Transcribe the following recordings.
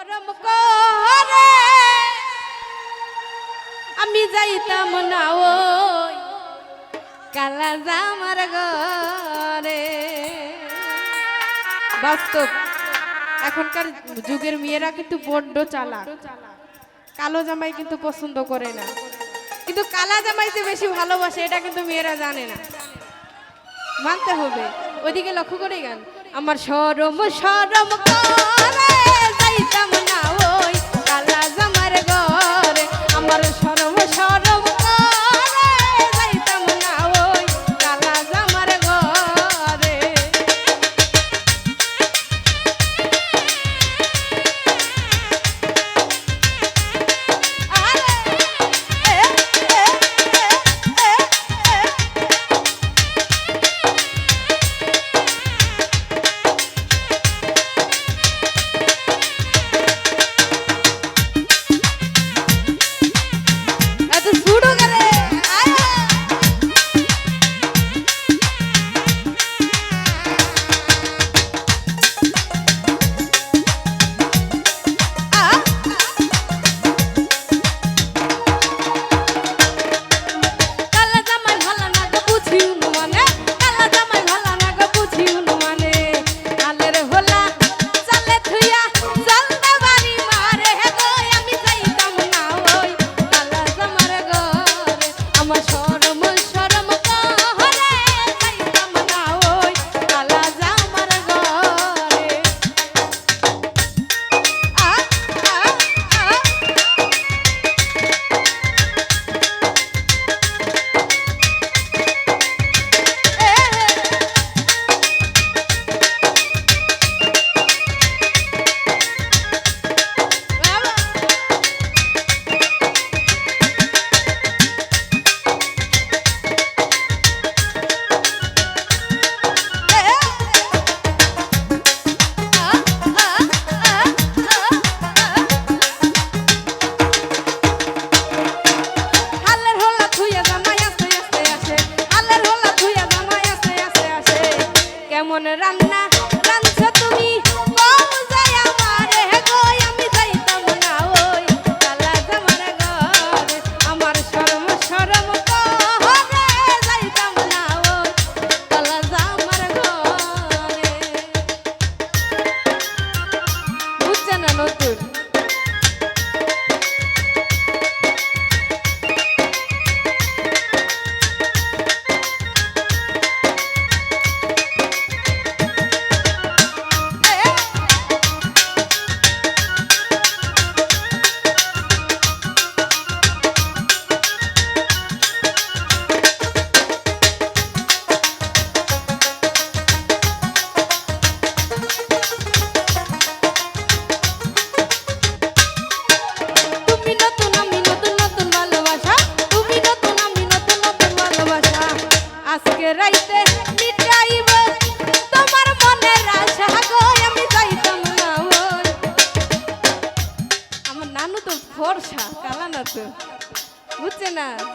করম করে। আমি যাইতাম না ওই কালা জামার ঘরে। বাস্তব এখনকার যুগের মেয়েরা কিন্তু বড্ড চালা কালো জামাই কিন্তু পছন্দ করে না। কিন্তু কালা জামাইতে বেশি ভালোবাসে, এটা কিন্তু মেয়েরা জানে না। মানতে হবে। ওইদিকে লক্ষ্য করে গান। আমার সরম সরম করে। জানতাম না। নতুন। Minas.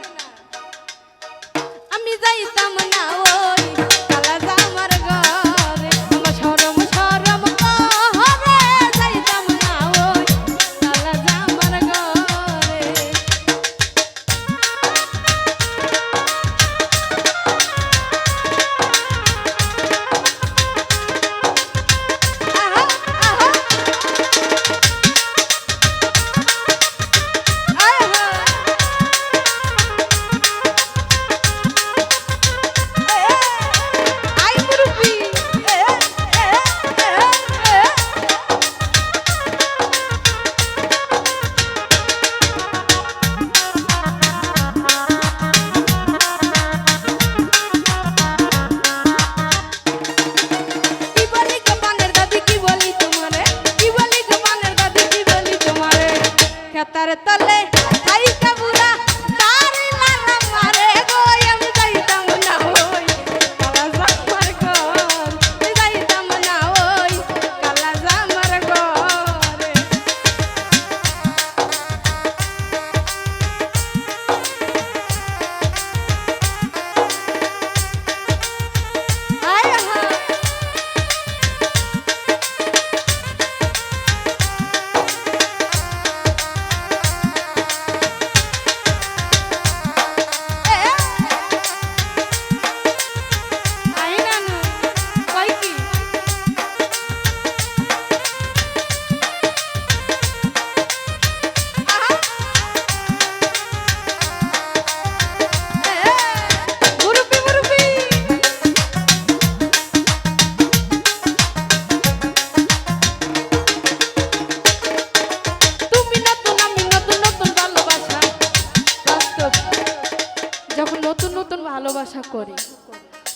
ভালোবাসা করে।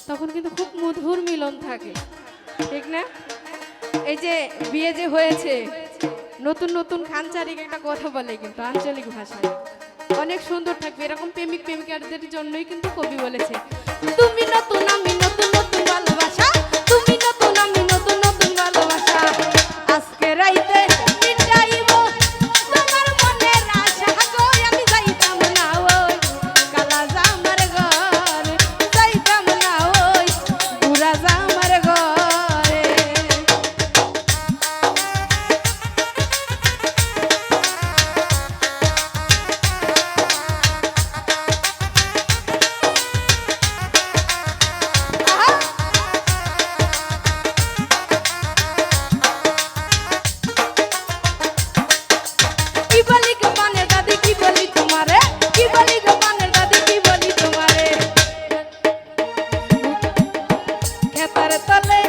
তখন কিন্তু খুব মধুর মিলন থাকে। ঠিক না? এই যে বিয়ে যে হয়েছে, নতুন নতুন খানচারিক একটা কথা বলে কিন্তু আঞ্চলিক ভাষায়। অনেক সুন্দর থাকবে, এরকম প্রেমিক প্রেমিকারদের জন্যই কিন্তু কবি বলেছে, তুমি নতুন, আমি নতুন নতুন ভালোবাসা তলে